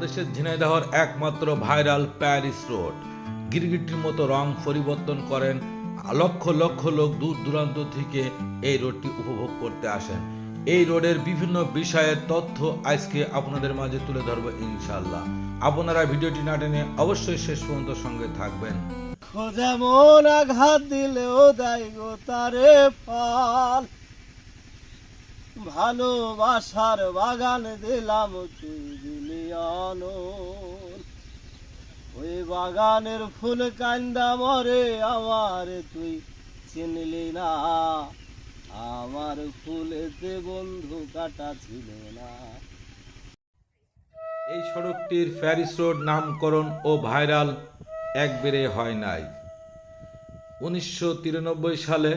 বাংলাদেশের ঝিনাইদহর একমাত্র viral Paris road. গিরগিটির মতো রং পরিবর্তন করেন লক্ষ লক্ষ লোক দূর দূরান্ত থেকে এই রোডটি উপভোগ করতে আসেন। এই রোডের বিভিন্ন বিষয়ের তথ্য আজকে আপনাদের মাঝে তুলে ধরবো ইনশাল্লাহ আপনারা ভিডিওটি না টেনে অবশ্যই শেষ পর্যন্ত সঙ্গে থাকবেন। যেমন আঘাত দিলেও দেয় গো তারে ফল ভালোবাসার বাগান দিলাম তুই ওই বাগানের ফুল কান্দা মরে আমার তুই চিনলি না। আমার ফুলেতে বন্ধু কাটা ছিল না। এই সড়কটির প্যারিস রোড নামকরণ ও ভাইরাল একবারে হয় নাই। উনিশশো তিরানব্বই সালে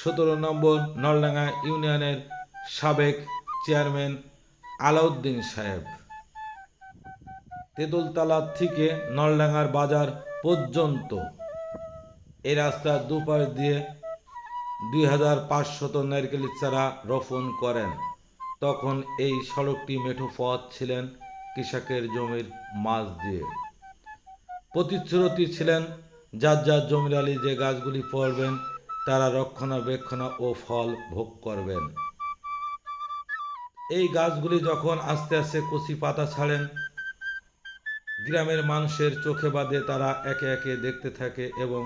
সতেরো নম্বর নলডাঙ্গা ইউনিয়নের সাবেক চেয়ারম্যান আলাউদ্দিন সাহেব। তেঁতুলতলা থেকে নলডাঙ্গার বাজার পর্যন্ত। এই রাস্তার দুপাশ দিয়ে দুই হাজার পাঁচশত নারকেলের চারা রোপণ করেন। তখন এই সড়কটি মেঠো পথ ছিলেন কৃষকের জমির মাছ দিয়ে। প্রতিশ্রুতি ছিলেন, যার যার জমির আলী যে গাছগুলি পড়বেন তারা রক্ষণাবেক্ষণ ও ফল ভোগ করবেন। এই গাছগুলি যখন আস্তে আস্তে কচি পাতা ছাড়েন, গ্রামের মানুষের চোখে বাদে তারা একে একে দেখতে থাকে এবং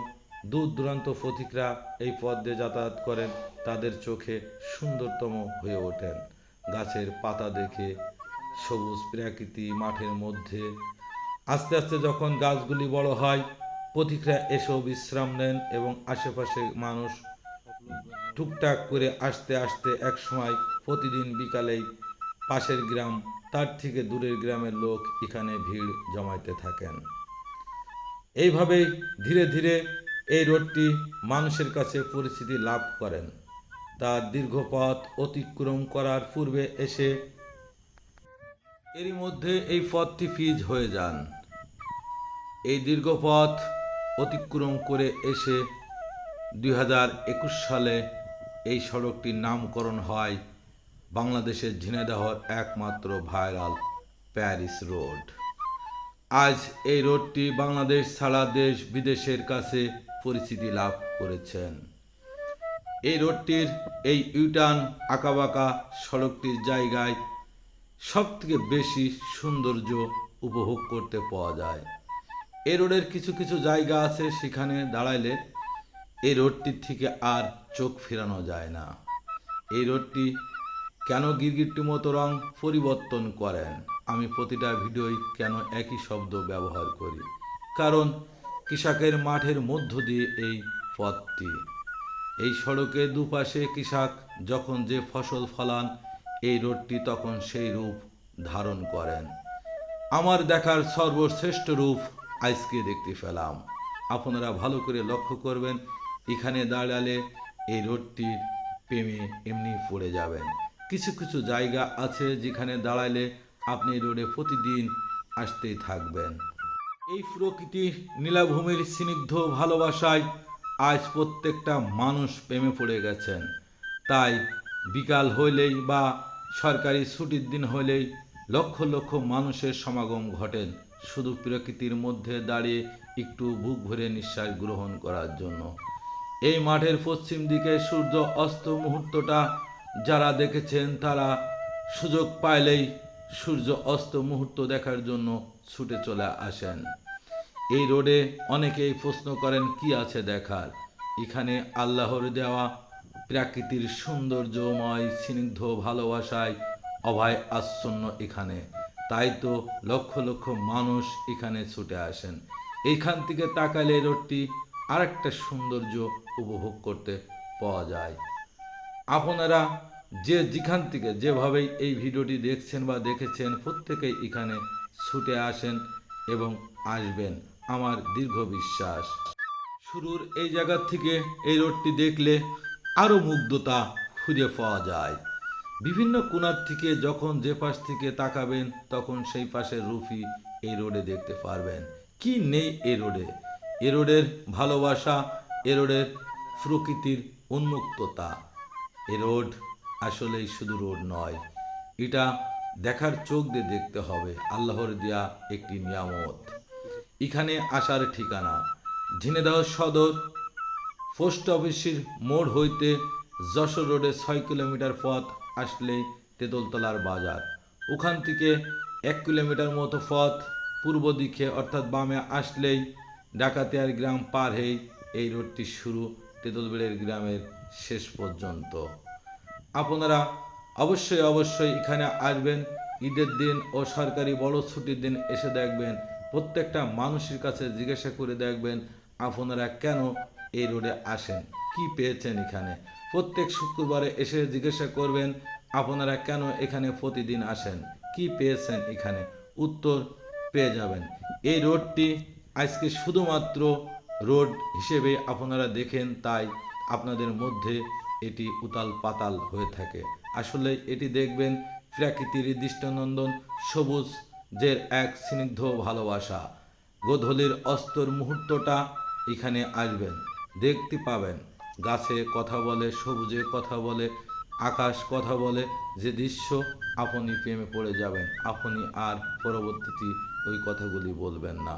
দূর দূরান্ত পথিকরা এই পথ দিয়ে যাতায়াত করেন, তাদের চোখে সুন্দরতম হয়ে ওঠেন। গাছের পাতা দেখে, সবুজ প্রাকৃতি মাঠের মধ্যে আস্তে আস্তে যখন গাছগুলি বড় হয়, পথিকরা এসেও বিশ্রাম নেন এবং আশেপাশে মানুষ টুকটাক করে আসতে আসতে এক সময় প্রতিদিন বিকালেই পাশের গ্রাম, তার থেকে দূরের গ্রামের লোক এখানে ভিড় জমাইতে থাকেন। এইভাবেই ধীরে ধীরে এই রোডটি মানুষের কাছে পরিচিতি লাভ করেন। তার দীর্ঘ পথ অতিক্রম করার পূর্বে এসে এরই মধ্যে এই পথটি ফিজ হয়ে যান। এই দীর্ঘ পথ অতিক্রম করে এসে দুই হাজার একুশ সালে এই সড়কটির নামকরণ হয় বাংলাদেশের ঝিনাইদহর একমাত্র ভাইরাল প্যারিস রোড। আজ এই রোডটি বাংলাদেশ ছাড়া দেশ বিদেশের কাছে পরিচিতি লাভ করেছেন। এই রোডটির এই ইউটার্ন আঁকাবাঁকা সড়কটির জায়গায় সব থেকে বেশি সৌন্দর্য উপভোগ করতে পাওয়া যায়। এই রোডের কিছু কিছু জায়গা আছে, সেখানে দাঁড়াইলে এই রোডটির থেকে আর চোখ ফেরানো যায় না। এই রোডটি কেন গিরগিরটি মতো রং পরিবর্তন করেন? আমি প্রতিটা ভিডিওই কেন একই শব্দ ব্যবহার করি? কারণ কৃষকের মাঠের মধ্য দিয়ে এই পথটি। এই সড়কের দুপাশে কৃষক যখন যে ফসল ফলান, এই রোডটি তখন সেই রূপ ধারণ করেন। আমার দেখার সর্বশ্রেষ্ঠ রূপ আজকে দেখতে পেলাম। আপনারা ভালো করে লক্ষ্য করবেন এখানে দাঁড়ালে এই রোডটির প্রেমে এমনি পড়ে যাবেন। কিছু কিছু জায়গা আছে যেখানে দাঁড়ালে আপনি রোডে প্রতিদিন আসতেই থাকবেন। এই প্রকৃতির নীলাভূমির স্নিগ্ধ ভালোবাসায় আজ প্রত্যেকটা মানুষ প্রেমে পড়ে গেছেন। তাই বিকাল হইলেই বা সরকারি ছুটির দিন হইলেই লক্ষ লক্ষ মানুষের সমাগম ঘটেন শুধু প্রকৃতির মধ্যে দাঁড়িয়ে একটু বুক ভরে নিঃশ্বাস গ্রহণ করার জন্য। এই মাঠের পশ্চিম দিকে সূর্য অস্ত মুহূর্তটা যারা দেখেছেন, তারা সুযোগ পাইলেই সূর্য অস্ত মুহূর্ত দেখার জন্য ছুটে চলে আসেন। এই রোডে অনেকেই প্রশ্ন করেন, কি আছে দেখার? এখানে আল্লাহর দেওয়া প্রাকৃতির সৌন্দর্যময়, স্নিগ্ধ ভালোবাসায় অভয় আচ্ছন্ন এখানে। তাই তো লক্ষ লক্ষ মানুষ এখানে ছুটে আসেন। এইখান থেকে তাকালে রোডটি আরেকটা সৌন্দর্য উপভোগ করতে পাওয়া যায়। আপনারা যে যেখান থেকে যেভাবেই এই ভিডিওটি দেখছেন বা দেখেছেন, প্রত্যেকেই এখানে ছুটে আসেন এবং আসবেন আমার দীর্ঘ বিশ্বাস। শুরুর এই জায়গা থেকে এই রোডটি দেখলে আরও মুগ্ধতা খুঁজে পাওয়া যায়। বিভিন্ন কোণার থেকে যখন যে পাশ থেকে তাকাবেন, তখন সেই পাশের রুফি এই রোডে দেখতে পারবেন। কি নেই এই রোডে? এ রোডের ভালোবাসা এ রোডের প্রকৃতির উন্মুক্ততা। এ রোড আসলেই শুধু রোড নয়, এটা দেখার চোখ দিয়ে দেখতে হবে, আল্লাহর দেয়া একটি নিয়ামত। এখানে আসার ঠিকানা, ঝিনেদাহ সদর, পোস্ট অফিসের মোড় হইতে যশোর রোডে ছয় কিলোমিটার পথ আসলেই তেঁতুলতলার বাজার। ওখান থেকে এক কিলোমিটার মতো পথ পূর্ব দিকে অর্থাৎ বামে আসলেই ডাকাতিয়ার গ্রাম পার হয়ে এই রোডটি শুরু তেঁতুলবেড়ের গ্রামের শেষ পর্যন্ত। আপনারা অবশ্যই অবশ্যই এখানে আসবেন। ঈদের দিন ও সরকারি বড় ছুটির দিন এসে দেখবেন, প্রত্যেকটা মানুষের কাছে জিজ্ঞাসা করে দেখবেন আপনারা কেন এই রোডে আসেন, কি পেয়েছেন এখানে। প্রত্যেক শুক্রবারে এসে জিজ্ঞাসা করবেন, আপনারা কেন এখানে প্রতিদিন আসেন, কি পেয়েছেন এখানে? উত্তর পেয়ে যাবেন। এই রোডটি আজকে শুধুমাত্র রোড হিসেবে আপনারা দেখেন, তাই আপনাদের মধ্যে এটি উতাল পাতাল হয়ে থাকে। আসলে এটি দেখবেন প্রাকৃতির দৃষ্টানন্দন সবুজ যে এক স্নিগ্ধ ভালোবাসা। গোধূলির অস্তর মুহূর্তটা এখানে আসবেন, দেখতে পাবেন। গাছে কথা বলে, সবুজে কথা বলে, আকাশ কথা বলে, যে দৃশ্য আপনি প্রেমে পড়ে যাবেন, আপনি আর পরবর্তীতে ওই কথাগুলি বলবেন না।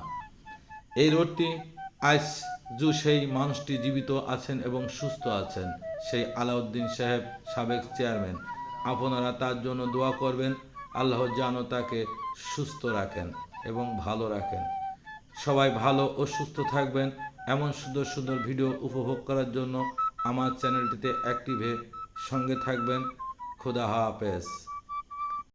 এই রোডটি আজ জু সেই মানুষটি জীবিত আছেন এবং সুস্থ আছেন, সেই আলাউদ্দিন সাহেব সাবেক চেয়ারম্যান। আপনারা তার জন্য দোয়া করবেন, আল্লাহ যেন তাকে সুস্থ রাখেন এবং ভালো রাখেন। সবাই ভালো ও সুস্থ থাকবেন, এমন সুন্দর সুন্দর ভিডিও উপভোগ করার জন্য আমার চ্যানেলটিতে অ্যাক্টিভে সঙ্গে থাকবেন। খুদা হাফেজ।